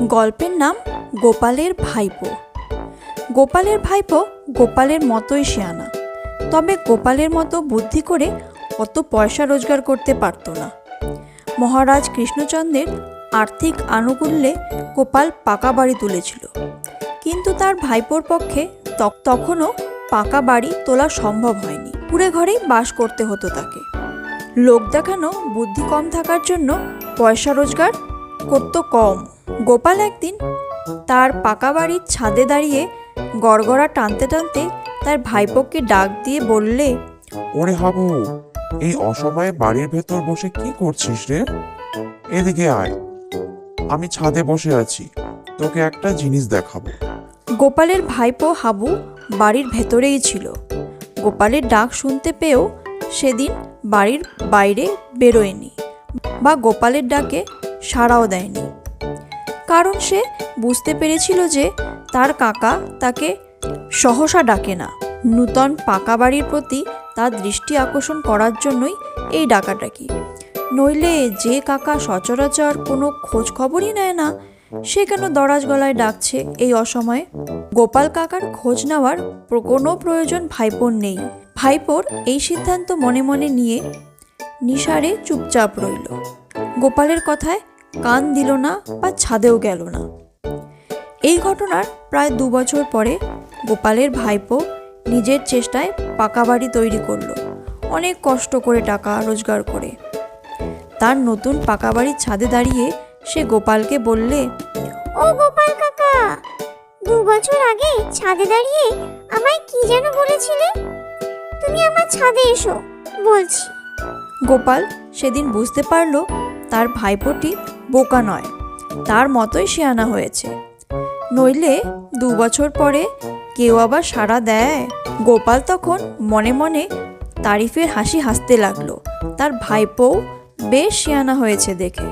গল্পের নাম গোপালের ভাইপো। গোপালের ভাইপো গোপালের মতোই শেয়ানা। তবে গোপালের মতো বুদ্ধি করে অত পয়সা রোজগার করতে পারত না। মহারাজ কৃষ্ণচন্দ্রের আর্থিক আনুকূল্যে গোপাল পাকা বাড়ি তুলেছিল। কিন্তু তার ভাইপোর পক্ষে তখ- তখনও পাকা বাড়ি তোলা সম্ভব হয়নি। কুড়ে ঘরেই বাস করতে হতো তাকে। লোক দেখানো বুদ্ধি কম থাকার জন্য পয়সা রোজগার করত কম। গোপাল একদিন তার পাকা বাড়ির ছাদে দাঁড়িয়ে গড়গড়া টানতে টানতে তার ভাইপোকে ডাক দিয়ে বললে ওরে হাবু এই অসময়ে বাড়ির ভেতর বসে কি করছিস রে? এদিকে আয় আমি ছাদে বসে আছি তোকে একটা জিনিস দেখাবো। গোপালের ভাইপো হাবু বাড়ির ভেতরেই ছিল। গোপালের ডাক শুনতে পেয়েও সেদিন বাড়ির বাইরে বেরোয়নি বা গোপালের ডাকে সাড়াও দেয়নি। কারণ সে বুঝতে পেরেছিল যে তার কাকা তাকে সহসা ডাকে না। নূতন পাকা বাড়ির প্রতি তার দৃষ্টি আকর্ষণ করার জন্যই এই ডাকাডাকি নইলে যে কাকা সচরাচর কোনো খোঁজ খবরই নেয় না, সে কেন দরাজ গলায় ডাকছে এই অসময়ে? গোপাল কাকার খোঁজ নেওয়ার কোনো প্রয়োজন ভাইপোর নেই। ভাইপোর এই সিদ্ধান্ত মনে মনে নিয়ে নিসারে চুপচাপ রইল। গোপালের কথায় কান দিল না বা ছাদেও গেল না। এই ঘটনার প্রায় দু বছর পরে গোপালের ভাইপো নিজের চেষ্টায় পাকা বাড়ি তৈরি করল। অনেক কষ্ট করে টাকা রোজগার করে। তার নতুন পাকা বাড়ির ছাদে দাঁড়িয়ে সে গোপালকে বললে, ও গোপাল কাকা, দু বছর আগে ছাদে দাঁড়িয়ে আমায় কি যেন বলেছিলে? তুমি আমার ছাদে এসো, বলছি। গোপাল সেদিন বুঝতে পারল তার ভাইপোটি বোকা নয়। তার মতোই সে আনা হয়েছে। নইলে দু বছর পরে কেউ আবার সাড়া দেয়। গোপাল তখন মনে মনে তারিফের হাসি হাসতে লাগল। তার ভাইপোও বেশ শিয়ানা হয়েছে দেখে।